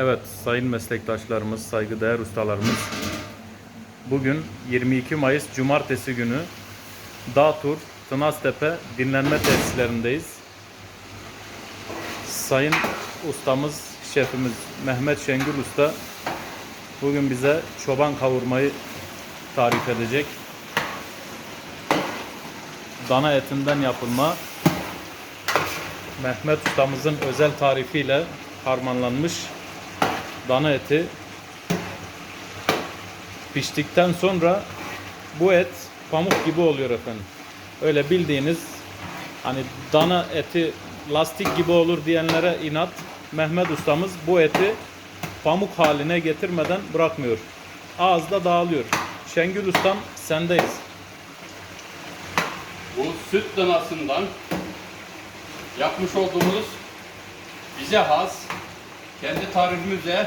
Evet sayın meslektaşlarımız, saygıdeğer ustalarımız. Bugün 22 Mayıs Cumartesi günü Dağtur, Tınaztepe dinlenme tesislerindeyiz. Sayın ustamız, şefimiz Mehmet Şengül Usta bugün bize çoban kavurmayı tarif edecek. Dana etinden yapılma Mehmet ustamızın özel tarifiyle harmanlanmış dana eti piştikten sonra bu et pamuk gibi oluyor efendim. Öyle bildiğiniz hani dana eti lastik gibi olur diyenlere inat Mehmet ustamız bu eti pamuk haline getirmeden bırakmıyor. Ağızda dağılıyor. Şengül ustam sendeyiz. Bu süt danasından yapmış olduğumuz bize has, kendi tarifimize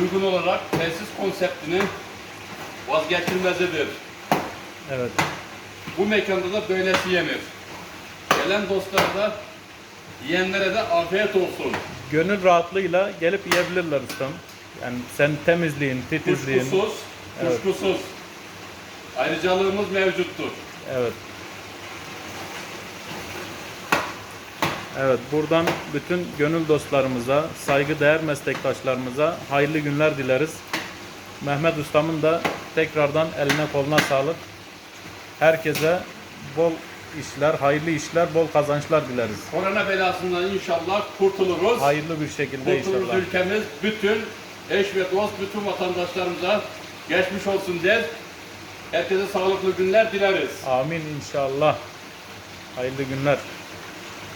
uygun olarak tesis konseptinin vazgeçilmezidir. Evet. Bu mekanda da böylesi yenir. Gelen dostlara da yiyenlere de afiyet olsun. Gönül rahatlığıyla gelip yiyebilirler ustam. Yani sen temizliğin, titizliğin. Kuşkusuz, Evet. kuşkusuz. Ayrıcalığımız mevcuttur. Evet. Evet, buradan bütün gönül dostlarımıza, saygıdeğer meslektaşlarımıza hayırlı günler dileriz. Mehmet Ustam'ın da tekrardan eline koluna sağlık. Herkese bol işler, hayırlı işler, bol kazançlar dileriz. Korona belasından inşallah kurtuluruz. Hayırlı bir şekilde Kurtuluruz inşallah. ülkemiz bütün eş ve dost bütün vatandaşlarımıza geçmiş olsun der. Herkese sağlıklı günler dileriz. Amin inşallah. Hayırlı günler.